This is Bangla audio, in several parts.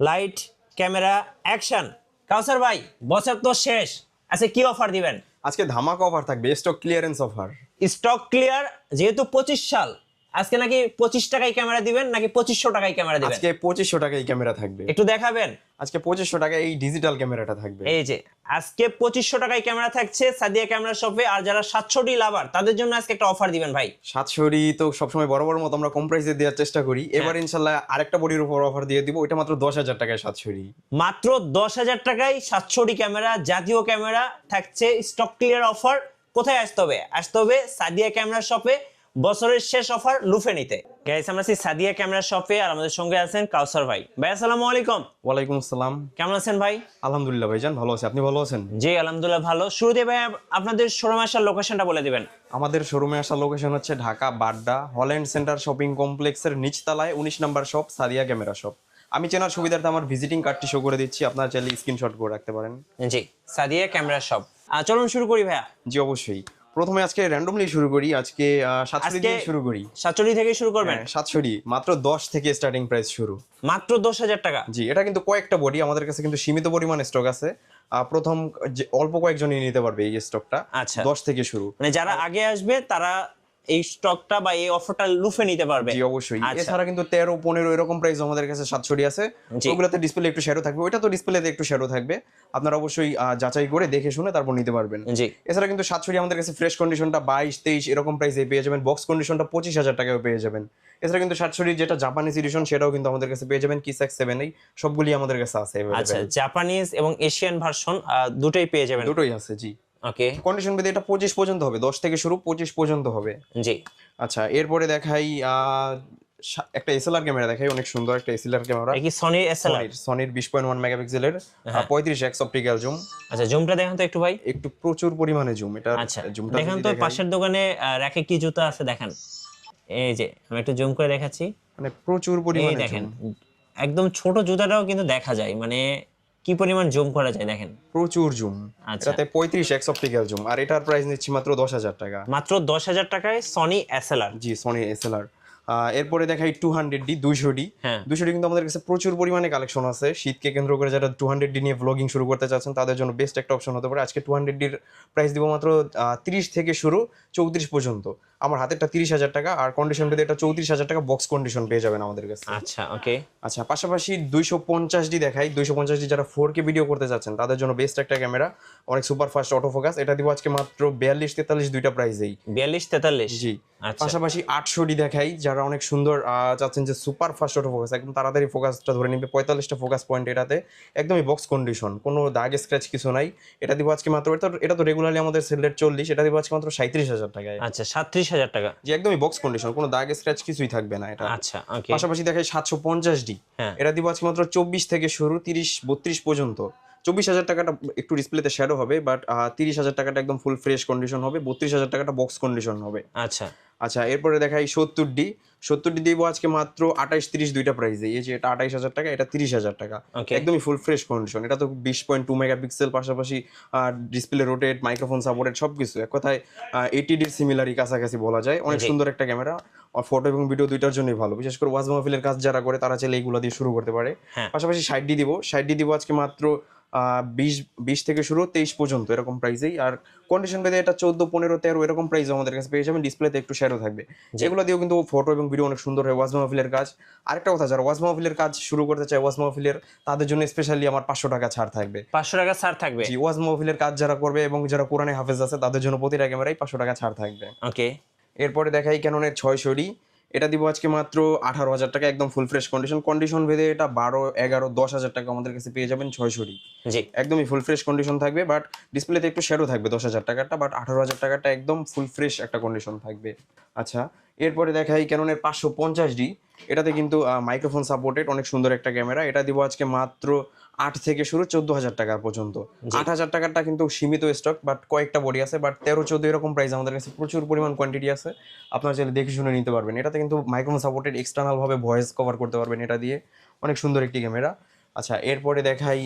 লাইট ক্যামেরা অ্যাকশন কাউসার ভাই বছর তো শেষ আচ্ছা কি অফার দিবেন আজকে ধামাকা অফার থাকবে stock clearance offer stock clear যেহেতু পঁচিশ সাল আজকে নাকি পঁচিশ টাকায় ক্যামেরা দিবেন নাকি পঁচিশশো টাকায় ক্যামেরা দিবেন? আজকে পঁচিশশো টাকায় ক্যামেরা থাকবে। একটু দেখাবেন। আজকে পঁচিশশো টাকায় এই ডিজিটাল ক্যামেরাটা থাকবে। এই যে আজকে পঁচিশশো টাকায় ক্যামেরা থাকছে সাদিয়া ক্যামেরা শপে আর যারা সাতশোটি লাভার তাদের জন্য আজকে একটা অফার দিবেন ভাই। সাতশোরি তো সবসময় বড় বড় মতো আমরা কম প্রাইসে দেওয়ার চেষ্টা করি। হ্যাঁ। এবার ইনশাল্লাহ আরেকটা বডির উপর অফার দিয়ে দিব ওইটা মাত্র দশ হাজার টাকায় সাতশোরি মাত্র দশ হাজার টাকায় সাতশোটি ক্যামেরা জাতীয় ক্যামেরা থাকছে স্টক ক্লিয়ার অফার কোথায় আসতে হবে? আসতে হবে সাদিয়া ক্যামেরা শপে বছরের শেষ অফার লুফে নিতে। গাইস আমরা আছি সাদিয়া ক্যামেরা শপে আর আমাদের সঙ্গে আছেন কাউসার ভাই। ভাই আসসালামু আলাইকুম। ওয়ালাইকুম আসসালাম। কেমন আছেন ভাই? আলহামদুলিল্লাহ ভাইজান ভালো আছে। আপনি ভালো আছেন? জি আলহামদুলিল্লাহ ভালো। শুরুতে ভাই আপ- আপনাদের শোরুম আসার লোকেশনটা বলে দিবেন। আমাদের শোরুমে আসার লোকেশন হচ্ছে Dhaka Badda Holland centre shopping কমপ্লেক্সের নিচতলায় উনিশ নম্বর শপ সাদিয়া ক্যামেরা শপ। আমি চেনার সুবিধার্থে আমার ভিজিটিং কার্ডটি শো করে দিচ্ছি। আপনারা চাইলে স্ক্রিনশট করে রাখতে পারেন। জি সাদিয়া ক্যামেরা শপ। চলুন শুরু করি ভাইয়া। জি অবশ্যই। প্রথমে আজকে র্যান্ডমলি শুরু করি আজকে সাতশো থেকে শুরু করি। সাতচল্লিশ থেকে শুরু করবেন? সাতশোটি মাত্র দশ থেকে স্টার্টিং প্রাইস শুরু। মাত্র দশ হাজার টাকা? জি এটা কিন্তু কয়েকটা বডি আমাদের কাছে কিন্তু সীমিত পরিমাণ স্টক আছে। প্রথম যে অল্প কয়েকজনই নিতে পারবে এই স্টকটা আচ্ছা। দশ থেকে শুরু। মানে যারা আগে আসবে তারা এই স্টকটা বা এই অফারটা লুফে নিতে পারবে। জি অবশ্যই। আচ্ছা। এছাড়া কিন্তু তেরো পনেরো এরকম প্রাইস আমাদের কাছে সাতশোটি আছে। জি। ওগুলোতে ডিসপ্লে একটু শ্যাডো থাকবে। ওইটা তো ডিসপ্লেতে একটু শ্যাডো থাকবে। আপনারা অবশ্যই যাচাই করে দেখে শুনে তারপর নিতে পারবেন। জি। এছাড়া কিন্তু সাতশোটি আমাদের কাছে ফ্রেশ কন্ডিশনটা বাইশ তেইশ এরকম প্রাইসে পেয়ে যাবেন। বক্স কন্ডিশনটা পঁচিশ হাজার টাকায় পেয়ে যাবেন। এছাড়া কিন্তু সাতশোটি যেটা জাপানিজ এডিশন সেটাও কিন্তু আমাদের কাছে পেয়ে যাবেন। কিস এক্স সেভেন এই সবগুলি আমাদের কাছে আছে আচ্ছা জাপানিজ এবং এশিয়ান ভার্সন দুটোই পেয়ে যাবেন। দুটোই আছে জি। ওকে কন্ডিশন বেঁধে এটা পঁচিশ পর্যন্ত হবে দশ থেকে শুরু পঁচিশ পর্যন্ত হবে। জি। আচ্ছা এরপরে দেখাই একটা এসএলআর ক্যামেরা দেখাই অনেক সুন্দর একটা এসএলআর ক্যামেরা কি সনি এসএলআর সনির সনির বিশ পয়েন্ট ওয়ান মেগাপিক্সেলের হ্যাঁ। পঁয়ত্রিশ এক্স অপটিক্যাল জুম আচ্ছা জুমটা দেখান তো একটু ভাই। একটু প্রচুর পরিমাণে জুম এটা আচ্ছা জুমটা দেখান তো পাশের দোকানে র্যাকে কি জুতা আছে দেখান। এই যে আমি একটু জুম করে দেখাচ্ছি। মানে প্রচুর পরিমাণে দেখেন একদম ছোট জুতাটাও কিন্তু দেখা যায় মানে কি পরিমাণ জুম করা যায় দেখেন? প্রচুর জুম। আচ্ছা। এটাতে পঁয়ত্রিশ এক্স অপটিক্যাল জুম। আর এটার প্রাইস নিচ্ছি মাত্র দশ হাজার টাকা। মাত্র দশ হাজার টাকায় Sony SLR G Sony SLR এরপরে দেখাই টু হান্ড্রেড ডি দুইশো ডি হ্যাঁ। দুশো ডি কিন্তু আমাদের কাছে প্রচুর পরিমাণে কালেকশন আছে। শীতকে কেন্দ্র করে যারা টু হান্ড্রেড ডি নিয়ে ব্লগিং শুরু করতে চাচ্ছেন তাদের জন্য বেস্ট একটা অপশন হতে পারে। আজকে টু হান্ড্রেড ডির প্রাইস দিব মাত্র তিরিশ থেকে শুরু চৌত্রিশ পর্যন্ত। আমার হাতেরটা তিরিশ হাজার টাকা আর কন্ডিশন পেতে এটা চৌত্রিশ হাজার টাকা বক্স কন্ডিশন পেয়ে যাবেন আমাদের কাছে। আচ্ছা ওকে আচ্ছা পাশাপাশি দুইশো পঞ্চাশ ডি দেখাই। দুইশো পঞ্চাশ ডি যারা ফোর কে ভিডিও করতে চাচ্ছেন তাদের জন্য বেস্ট একটা ক্যামেরা অনেক সুপার ফাস্ট অটো ফোকাস এটা দিব আজকে মাত্র বিয়াল্লিশ তেতাল্লিশ দুইটা প্রাইসেই বিয়াল্লিশ তেতাল্লিশ? জি। পাশাপাশি আটশো ডি দেখাই যারা অনেক সুন্দর চাচ্ছেন যে সুপার ফাস্ট অটো ফোকাস একদম তাড়াতাড়ি ফোকাসটা ধরে নিবে পঁয়তাল্লিশটা ফোকাস পয়েন্ট এটাতে একদমই বক্স কন্ডিশন কোনো দাগ স্ক্র্যাচ কিছু নাই। এটা দিব আজকে মাত্র এটা তো- এটা তো রেগুলারলি আমাদের সেলের চল্লিশ এটা দিব আজকে মাত্র সাঁত্রিশ হাজার টাকায়। আচ্ছা সাতত্রিশ হাজার টাকা। যে একদমই বক্স কন্ডিশন কোনো দাগ স্ক্র্যাচ কিছুই থাকবে না এটা। আচ্ছা পাশাপাশি দেখাই সাতশো পঞ্চাশ ডি হ্যাঁ। এটা দিব আজকে মাত্র চব্বিশ থেকে শুরু তিরিশ বত্রিশ পর্যন্ত। চব্বিশ হাজার টাকাটা একটু ডিসপ্লেতে শ্যাডো হবে বাট তিরিশ হাজার টাকাটা একদম ফুল ফ্রেশ কন্ডিশন হবে বত্রিশ হাজার টাকাটা বক্স কন্ডিশন হবে। আচ্ছা। আচ্ছা এরপরে দেখাই সত্তর ডি সত্তর ডি দিব আজকে মাত্র আঠাইশ তিরিশ দুইটা প্রাইসে এই যে এটা আঠাইশ হাজার টাকা এটা তিরিশ হাজার টাকা। একদমই ফুল ফ্রেশ কন্ডিশন এটা তো বিশ পয়েন্ট টু মেগাপিক্সেল পাশাপাশি ডিসপ্লে রোটেট মাইক্রোফোন সাপোর্টেড সব কিছু এক কথায় এইটি ডির সিমিলারই কাছাকাছি বলা যায়। অনেক সুন্দর একটা ক্যামেরা ফটো এবং ভিডিও দুইটার জন্যই ভালো। বিশেষ করে ওয়াজ মাহফিলের কাজ যারা করে তারা চাইলে এইগুলো দিয়ে শুরু করতে পারে। হ্যাঁ। পাশাপাশি ষাট ডি দিব। ষাট ডি দিব আজকে মাত্র বিশ বিশ থেকে শুরু তেইশ পর্যন্ত এরকম প্রাইসেই আর কন্ডিশন বেঁধে এটা চোদ্দ পনেরো তেরো এরকম প্রাইস আমাদের কাছে পেয়ে যাবেন। ডিসপ্লেতে একটু শ্যাডো থাকবে। যেগুলো দিয়েও কিন্তু ফটো এবং ভিডিও অনেক সুন্দর হয় ওয়াজ মাহফিলের কাজ। আরেকটা কথা যারা ওয়াজ মাহফিলের কাজ শুরু করতে চায় ওয়াজ মাহফিলের তাদের জন্য স্পেশালি আমার পাঁচশো টাকা ছাড় থাকবে। পাঁচশো টাকা ছাড় থাকবে? জি ওয়াজ মাহফিলের কাজ যারা করবে এবং যারা কোরআনে হাফেজ আছে তাদের জন্য প্রতিটা ক্যামেরাই পাঁচশো টাকা ছাড় থাকবে। ওকে এরপরে দেখাই ক্যাননের ছয়শো ডি এটা দিব আজকে মাত্র আঠারো হাজার টাকা একদম ফুল ফ্রেশ কন্ডিশন কন্ডিশন ভেদে এটা বারো এগারো দশ হাজার টাকা আমাদের কাছে পেয়ে যাবেন ছয়শোটি জি। একদমই ফুল ফ্রেশ কন্ডিশন থাকবে বাট ডিসপ্লেতে একটু শ্যাডো থাকবে দশ হাজার টাকাটা বাট আঠারো হাজার টাকাটা একদম ফুল ফ্রেশ একটা কন্ডিশন থাকবে। আচ্ছা এরপরে দেখাই ক্যাননের পাঁচশো পঞ্চাশ ডি। এটাতে কিন্তু মাইক্রোফোন সাপোর্টেড অনেক সুন্দর একটা ক্যামেরা এটা দিব আজকে মাত্র আট থেকে শুরু চোদ্দ হাজার টাকা পর্যন্ত। আট হাজার টাকাটা কিন্তু সীমিত স্টক বাট কয়েকটা বডি আছে বাট তেরো চোদ্দ এরকম প্রাইস আমাদের কাছে প্রচুর পরিমাণ কোয়ান্টিটি আছে। আপনারা চাইলে দেখে শুনে নিতে পারবেন। এটাতে কিন্তু মাইক্রোফোন সাপোর্টেড এক্সটার্নাল ভাবে ভয়েস কভার করতে পারবেন এটা দিয়ে। অনেক সুন্দর একটি ক্যামেরা আচ্ছা এরপরে দেখাই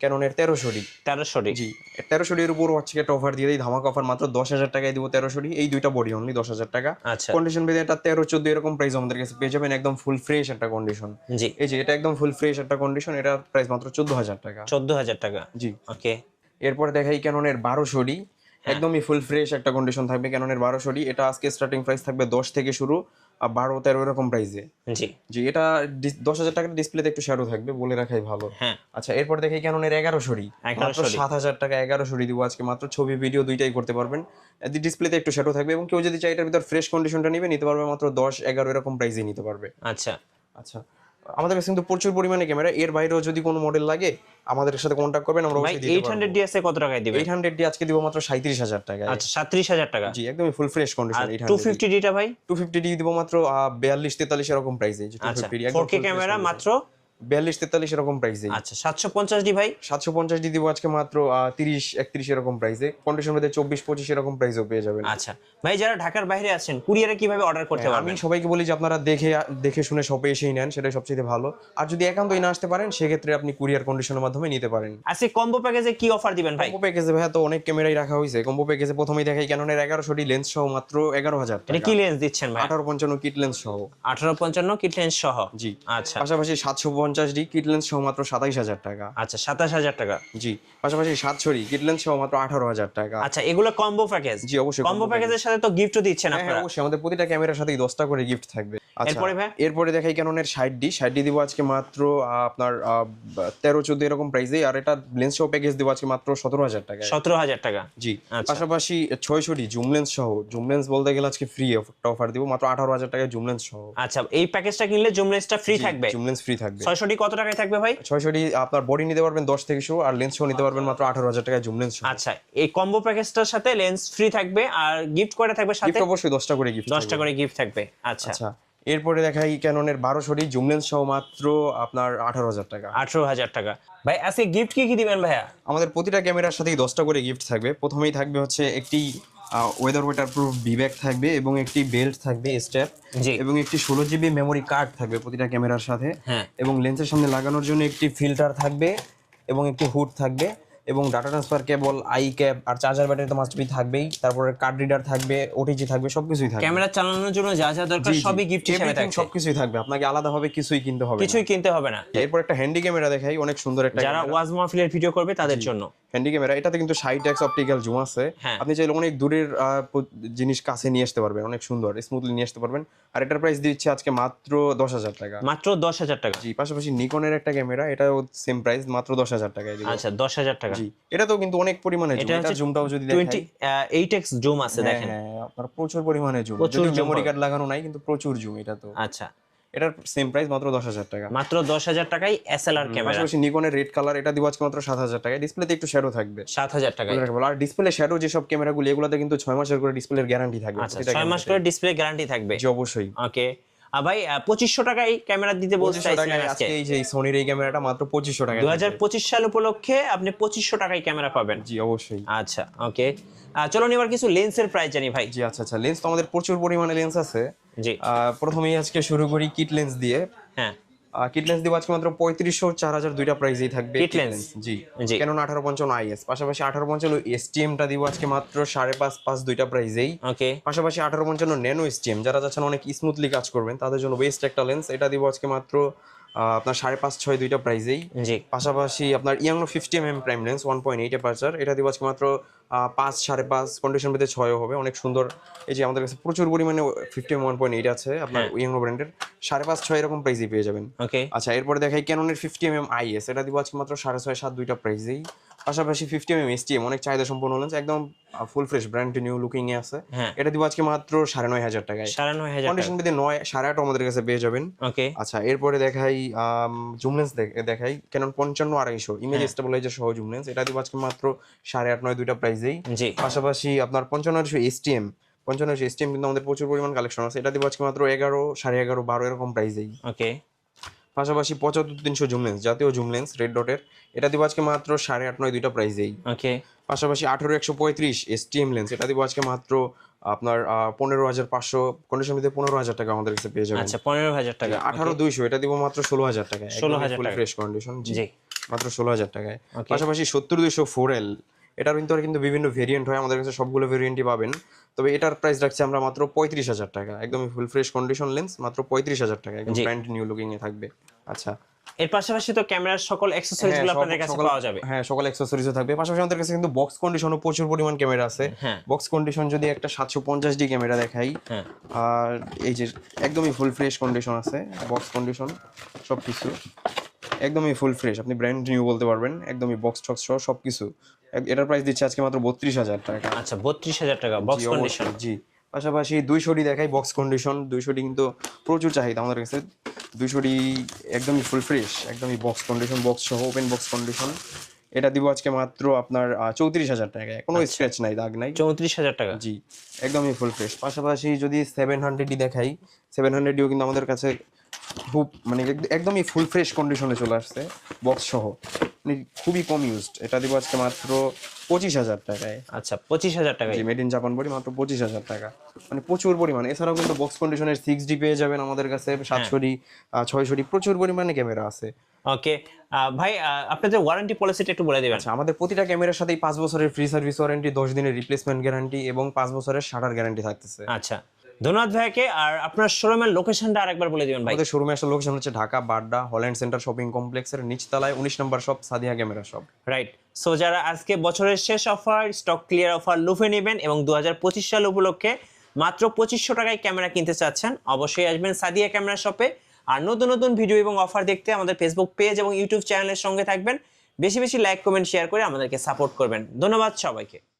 ক্যাননের তেরোশো ডি তেরোশো ডি জি তেরোশো ডির উপর হচ্ছে একটা অফার দিয়ে দিই ধামাকা অফার মাত্র দশ হাজার টাকায় দিব তেরোশো ডি এই দুইটা বডি অনলি দশ হাজার টাকা। আচ্ছা। কন্ডিশন ভেদে এটা তেরো চোদ্দ এরকম প্রাইস আমাদের কাছে পেয়ে যাবেন একদম ফুল ফ্রেশ একটা কন্ডিশন জি। এই যে এটা একদম ফুল ফ্রেশ একটা কন্ডিশন এটার প্রাইস মাত্র চোদ্দ হাজার টাকা। চোদ্দ হাজার টাকা। জি। ওকে। এরপরে দেখাই ক্যাননের বারোশো ডি হ্যাঁ। একদমই ফুল ফ্রেশ একটা কন্ডিশন থাকবে ক্যাননের বারোশো ডি এটা আজকে স্টার্টিং প্রাইস থাকবে দশ থেকে শুরু। বারো তেরো এরকম প্রাইসে জি। জি এটা দশ হাজার টাকার ডিসপ্লেতে একটু শ্যাডো থাকবে বলে রাখাই ভালো। হ্যাঁ। আচ্ছা এরপর দেখি কেন এর এগারো মাত্র সাত হাজার টাকা এগারোশো সরি দিব আজকে মাত্র ছবি ভিডিও দুইটাই করতে পারবেন। ডিসপ্লেতে একটু শ্যাডো থাকবে এবং কেউ যদি চাই এটার ভিতর ফ্রেশ কন্ডিশনটা নিবে নিতে পারবে মাত্র দশ এগারো এরকম প্রাইসে নিতে পারবে। আচ্ছা। আচ্ছা। আমাদের কাছে কিন্তু প্রচুর পরিমাণে ক্যামেরা। এর বাইরেও যদি কোনো মডেল লাগে আমাদের সাথে কন্ট্যাক্ট করবেন আমরা অবশ্যই দিতে এইট হান্ড্রেড ডি এ কত টাকায় দিবে এইট হান্ড্রেড ডি আজকে দিব মাত্র সাঁত্রিশ হাজার টাকায়। আচ্ছা সাত্রিশ হাজার টাকা? জি একদমই full fresh condition eight two fifty ডিটা ভাই? টু ফিফটি ডি দিব মাত্র বিয়াল্লিশ তেতাল্লিশ এরকম প্রাইসে 250 ডি 4K ক্যামেরা মাত্র বিয়াল্লিশ তেতাল্লিশ এরকম প্রাইসে আচ্ছা সাতশো পঞ্চাশ ডি ভাই? সাতশো পঞ্চাশ ডি দিব আজকে মাত্র তিরিশ একত্রিশ এরকম প্রাইসে কন্ডিশন মধ্যে চব্বিশ পঁচিশ এরকম প্রাইসও পেয়ে যাবেন। আচ্ছা ভাই যারা ঢাকার বাইরে আছেন কুরিয়ারে কীভাবে অর্ডার করতে আমি সবাইকে বলি যে আপনারা দেখে দেখে শুনে শপে এসেই নেন সেটাই সবচেয়ে ভালো। আর যদি একান্তই না আসতে পারেন সেক্ষেত্রে আপনি কুরিয়ার কন্ডিশনের মাধ্যমে নিতে পারেন। আজকে কম্বো প্যাকেজে কি অফার দিবেন ভাই? কম্বো প্যাকেজে ভাইয়া তো অনেক ক্যামেরাই রাখা হয়েছে। কম্বো প্যাকেজে প্রথমেই দেখাই ক্যাননের এগারোশো ডি লেন্স সহ মাত্র এগারো হাজার এটা কি লেন্স দিচ্ছেন ভাই? আঠারো পঞ্চান্ন কিট লেন্স সহ। আঠারো পঞ্চান্ন কিট লেন্স সহ। জি। আচ্ছা। পাশাপাশি সাতশো পঞ্চাশ ডি কিট লেন্স সহ মাত্র সাতাইশ হাজার টাকা। আচ্ছা সাতাশ হাজার টাকা। জি পাশাপাশি সাত ডি কিট লেন্স সহ মাত্র আঠারো হাজার টাকা। আচ্ছা এগুলো কম্বো প্যাকেজ জি অবশ্যই কম্বো প্যাকেজের সাথে তো গিফটও দিচ্ছেন হ্যাঁ, হ্যাঁ, আপনারা। অবশ্যই। আমাদের প্রতিটা ক্যামেরার সাথেই দশটা করে গিফট থাকবে। এরপরে ভাই? এরপরে দেখাই ক্যাননের ষাট ডি। ষাট ডি দিব আজকে মাত্র আপনার তেরো চোদ্দ এরকম প্রাইসে আর এটা লেন্স সহ প্যাকেজ দিব আজকে মাত্র সতেরো হাজার টাকা সতেরো হাজার টাকা? জি আচ্ছা। পাশাপাশি ছয়শো ডি জুম লেন্স সহ। জুম লেন্স বলতে গেলে আজকে ফ্রি একটা অফার দিব মাত্র আঠারো হাজার টাকায় জুম লেন্স সহ। আচ্ছা এই প্যাকেজটা কিনলে জুম লেন্সটা ফ্রি থাকবে? জুম লেন্স ফ্রি থাকবে। ছয়শো ডি কত টাকায় থাকবে ভাই? ছয়শো ডি আপনার বডি নিতে পারবেন দশ থেকে শো আর লেন্স সহ নিতে পারবেন মাত্র আঠারো হাজার টাকায় জুম লেন্স আচ্ছা এই কম্বো প্যাকেজটার সাথে লেন্স ফ্রি থাকবে আর গিফট করে থাকবে সাথে? অবশ্যই দশটা করে গিফট দশটা করে গিফট থাকবে আচ্ছা। আচ্ছা। এরপরে দেখাই ক্যাননের বারোশো ডি জুম লেন্স সহ মাত্র আপনার আঠারো হাজার টাকা। আঠারো হাজার টাকা। ভাই আজকে গিফট কি কি দিবেন ভাইয়া? আমাদের প্রতিটা ক্যামেরার সাথেই দশটা করে গিফট থাকবে। প্রথমেই থাকবে হচ্ছে একটি ওয়েদার ওয়েটার প্রুফ বিব্যাগ থাকবে এবং একটি বেল্ট থাকবে স্ট্যাপ এবং একটি ষোলো জিবি মেমোরি কার্ড থাকবে প্রতিটা ক্যামেরার সাথে। হ্যাঁ। এবং লেন্সের সামনে লাগানোর জন্য একটি ফিল্টার থাকবে এবং একটি হুড থাকবে। এবং data transfer cable eye cap আর চার্জার ব্যাটারি তো মাস্ট বি থাকবেই। তারপরে কার্ড রিডার থাকবে ওটিজি থাকবে সবকিছুই থাকবে। ক্যামেরা চালানোর জন্য যা যা দরকার। সবই গিফট হিসেবে থাকছে। সবকিছুই থাকবে। আপনাকে আলাদাভাবে কিছুই কিনতে হবে কিছুই কিনতে হবে না। এরপর একটা হ্যান্ডি ক্যামেরা দেখাই অনেক সুন্দর একটা যারা ওয়াজ মাহফিলের ভিডিও করবে তাদের জন্য। হ্যান্ডি ক্যামেরা এটাতে কিন্তু সাইড এক্স অপটিক্যাল জুম আছে। হ্যাঁ। আপনি চাইলে অনেক দূরের জিনিস কাছে নিয়ে আসতে পারবেন অনেক সুন্দর স্মুথলি নিয়ে আসতে পারবেন। আর এটার প্রাইস দিচ্ছে আজকে মাত্র দশ হাজার টাকা। মাত্র দশ হাজার টাকা। জি পাশাপাশি নিকনের একটা ক্যামেরা এটাও সেম প্রাইস মাত্র দশ হাজার টাকায় আচ্ছা দশ হাজার টাকা। জি। এটাতেও কিন্তু অনেক পরিমাণে জুম এটা এটা জুমটাও যদি দেখাই। এইট এক্স জুম আছে হ্যাঁ, দেখেন। হ্যাঁ, আপনার প্রচুর পরিমাণে জুম zoom মেমোরি কার্ড লাগানো নাই কিন্তু প্রচুর জুম এটা তো। আচ্ছা। এটার সেম প্রাইস মাত্র দশ হাজার টাকা। মাত্র দশ হাজার টাকাই এসএলআর ক্যামেরা পাশাপাশি নিকনের রেড কালার এটা দিব আজকে মাত্র সাত হাজার টাকায়। ডিসপ্লেতে একটু শ্যাডো থাকবে। সাত হাজার টাকায়। আর ডিসপ্লে শ্যাডো যেসব ক্যামেরাগুলো এগুলোতে কিন্তু ছয় মাসের করে ডিসপ্লের গ্যারান্টি থাকবে। আচ্ছা প্রতিটা ছয় মাস করে ডিসপ্লে গ্যারান্টি থাকবে। জি অবশ্যই। ওকে ভাই পঁচিশশো টাকায় ক্যামেরা দিতে বলতে চাইছিলেন আজকে। এই যে সোনির এই ক্যামেরাটা মাত্র পঁচিশশো টাকা দু হাজার পঁচিশ সাল উপলক্ষে আপনি পঁচিশশো টাকায় ক্যামেরা পাবেন। জি অবশ্যই। আচ্ছা ওকে। চলুন এবার কিছু লেন্সের প্রাইস জানি ভাই। জি আচ্ছা আচ্ছা। লেন্স তো আমাদের প্রচুর পরিমাণে লেন্স আছে। জি। প্রথমেই আজকে শুরু করি কিট লেন্স দিয়ে। হ্যাঁ। কিট লেন্স দিব আজকে মাত্র পঁয়ত্রিশশো চার হাজার দুইটা প্রাইজেই থাকবে কিটলেন্স? জি জি। কেন আঠারো পঞ্চান্ন আইএস পাশাপাশি আঠারো পঞ্চান্ন এসটিএমটা দিব আজকে মাত্র সাড়ে পাঁচ পাঁচ দুইটা প্রাইজেই ওকে পাশাপাশি আঠারো পঞ্চান্ন ন্যানো এসটিএম যারা যাচ্ছেন অনেক স্মুথলি কাজ করবেন তাদের জন্য বেস্ট একটা লেন্স এটা দিব আজকে মাত্র আপনার সাড়ে পাঁচ ছয় দুইটা প্রাইসেই জি। পাশাপাশি আপনার ইয়াংনো fifty M M prime lens one point eight aperture এটা দিব আজকে মাত্র পাঁচ সাড়ে পাঁচ কন্ডিশন পেতে ছয়ও হবে অনেক সুন্দর। এই যে আমাদের কাছে প্রচুর পরিমাণে fifty M one point eight আছে আপনার ইয়াংনো ব্র্যান্ডের সাড়ে পাঁচ ছয় এরকম প্রাইসেই পেয়ে যাবেন। ওকে আচ্ছা এরপরে দেখাই ক্যাননের ফিফটি এম এম আইএস এটা দিব আজকে মাত্র সাড়ে ছয় সাত দুইটা প্রাইসেই পাশাপাশি ফিফটি এম এম এসটিএম অনেক চাহিদা সম্পন্ন লেন্স একদম full fresh brand new looking এ আছে। হ্যাঁ। এটা দিব আজকে মাত্র সাড়ে নয় হাজার টাকায়। সাড়ে নয় হাজার কন্ডিশন পেতে নয় সাড়ে আট আমাদের কাছে পেয়ে যাবেন। ওকে আচ্ছা এরপরে দেখাই জুম লেন্স দেখাই। কেন পঞ্চান্ন আড়াইশো। ইমেজ হ্যাঁ। স্টেবিলাইজার সহ জুম লেন্স এটা দিব আজকে মাত্র সাড়ে আট নয় দুইটা প্রাইসেই জি। পাশাপাশি আপনার পঞ্চান্ন আড়াইশো এসটিএম পঞ্চান্ন আড়াইশো এসটিএম কিন্তু আমাদের প্রচুর পরিমাণ কালেকশন আছে। এটা দিব আজকে মাত্র এগারো সাড়ে এগারো বারো এরকম প্রাইসেই ওকে পাশাপাশি পঁচাত্তর তিনশো জুম লেন্স জাতীয় জুম লেন্স রেড ডটের এটা দিব আজকে মাত্র সাড়ে আট নয় দুইটা প্রাইসেই ওকে পাশাপাশি আঠেরো একশো পঁয়ত্রিশ এসটিএম লেন্স এটা দিব আজকে মাত্র আপনার পনেরো হাজার পাঁচশো কন্ডিশন ভিতরে পনেরো হাজার টাকা আমাদের কাছে পেয়ে যাবেন। আচ্ছা পনেরো হাজার টাকা। আঠারো দুইশো এটা দিব মাত্র ষোলো হাজার টাকায়। 16,000 ফুল টাকা। ফ্রেশ কন্ডিশন জি। মাত্র ষোলো হাজার টাকায়। পাশাপাশি সত্তর দুইশো ফোর এল এটার কিন্তু আর কিন্তু বিভিন্ন ভেরিয়েন্ট হয় আমাদের কাছে সবগুলো ভেরিয়েন্টই পাবেন। তবে এটার প্রাইস রাখছি আমরা মাত্র পঁয়ত্রিশ হাজার টাকা। একদমই ফুল ফ্রেশ কন্ডিশন লেন্স মাত্র পঁয়ত্রিশ হাজার টাকা। একদম ব্র্যান্ড নিউ লুকিং এ থাকবে। আচ্ছা। এর পাশাপাশি তো ক্যামেরার সকল অ্যাক্সেসরিজগুলো হ্যাঁ, আপনাদের কাছে পাওয়া যাবে। হ্যাঁ সকল অ্যাক্সেসরিজও থাকবে। পাশাপাশি আমাদের কাছে কিন্তু বক্স কন্ডিশনও প্রচুর পরিমাণ ক্যামেরা আছে। হ্যাঁ। বক্স কন্ডিশন যদি একটা সাতশো পঞ্চাশ ডি ক্যামেরা দেখাই হ্যাঁ। আর এই যে একদমই ফুল ফ্রেশ কন্ডিশন আছে বক্স কন্ডিশন সব কিছু একদমই ফুল ফ্রেশ আপনি ব্র্যান্ড নিউ বলতে পারবেন। একদমই বক্স টক্স সহ সব কিছু এটার প্রাইস দিচ্ছে আজকে মাত্র বত্রিশ হাজার টাকা। আচ্ছা বত্রিশ হাজার টাকা বক্স কন্ডিশন জি। পাশাপাশি দুইশোটি দেখাই বক্স কন্ডিশন দুইশোটি কিন্তু প্রচুর চাহিদা আমাদের কাছে। দুইশোটি একদমই ফুল ফ্রেশ একদমই বক্স কন্ডিশন বক্স সহ ওপেন বক্স কন্ডিশন এটা দিব আজকে মাত্র আপনার চৌত্রিশ হাজার টাকায়। কোনো আচ্ছা। স্ক্র্যাচ নাই দাগ নাই। চৌত্রিশ হাজার টাকা। জি একদমই ফুল ফ্রেশ পাশাপাশি যদি সেভেন হান্ড্রেডই দেখাই সেভেন হান্ড্রেডটিও কিন্তু আমাদের কাছে খুব মানে একদমই ফুল ফ্রেশ কন্ডিশনে চলে আসছে বক্স সহ। খুবই কম ইউজড এটা দিব আজকে মাত্র পঁচিশ হাজার টাকায়। আচ্ছা পঁচিশ হাজার টাকা মেড ইন জাপান বডি মাত্র পঁচিশ হাজার টাকা। মানে প্রচুর পরিমাণে এছাড়াও কিন্তু বক্স কন্ডিশনের সিক্স ডি পেয়ে যাবেন আমাদের কাছে সাতশোটি ছয়শোটি প্রচুর পরিমাণে ক্যামেরা আছে। ওকে ভাই আপনাদের ওয়ারেন্টি পলিসিটা একটু বলে দিবেন। আচ্ছা আমাদের প্রতিটা ক্যামেরার সাথেই পাঁচ বছরের ফ্রি সার্ভিস ওয়ারেন্টি দশ দিনের রিপ্লেসমেন্ট গ্যারান্টি এবং পাঁচ বছরের শাটার গ্যারান্টি থাকতেছে। আচ্ছা। ধন্যবাদ ভাইকে। আর আপনার শোরুমের লোকেশনটা আরেকবার বলে দিবেন ভাই। আমাদের শোরুমে আসার লোকেশন হচ্ছে Dhaka Badda Holland centre shopping কমপ্লেক্সের নিচতলায় উনিশ নম্বর shop Sadia camera shop right so যারা আজকে বছরের শেষ অফার স্টক ক্লিয়ার অফার লুফে নেবেন এবং দু হাজার পঁচিশ সাল উপলক্ষে মাত্র পঁচিশশো টাকায় ক্যামেরা কিনতে চাচ্ছেন অবশ্যই আসবেন সাদিয়া ক্যামেরা শপে আর নতুন নতুন ভিডিও এবং অফার দেখতে আমাদের ফেসবুক পেজ এবং ইউটিউব চ্যানেলের সঙ্গে থাকবেন। বেশি বেশি লাইক কমেন্ট শেয়ার করে আমাদেরকে সাপোর্ট করবেন। ধন্যবাদ সবাইকে।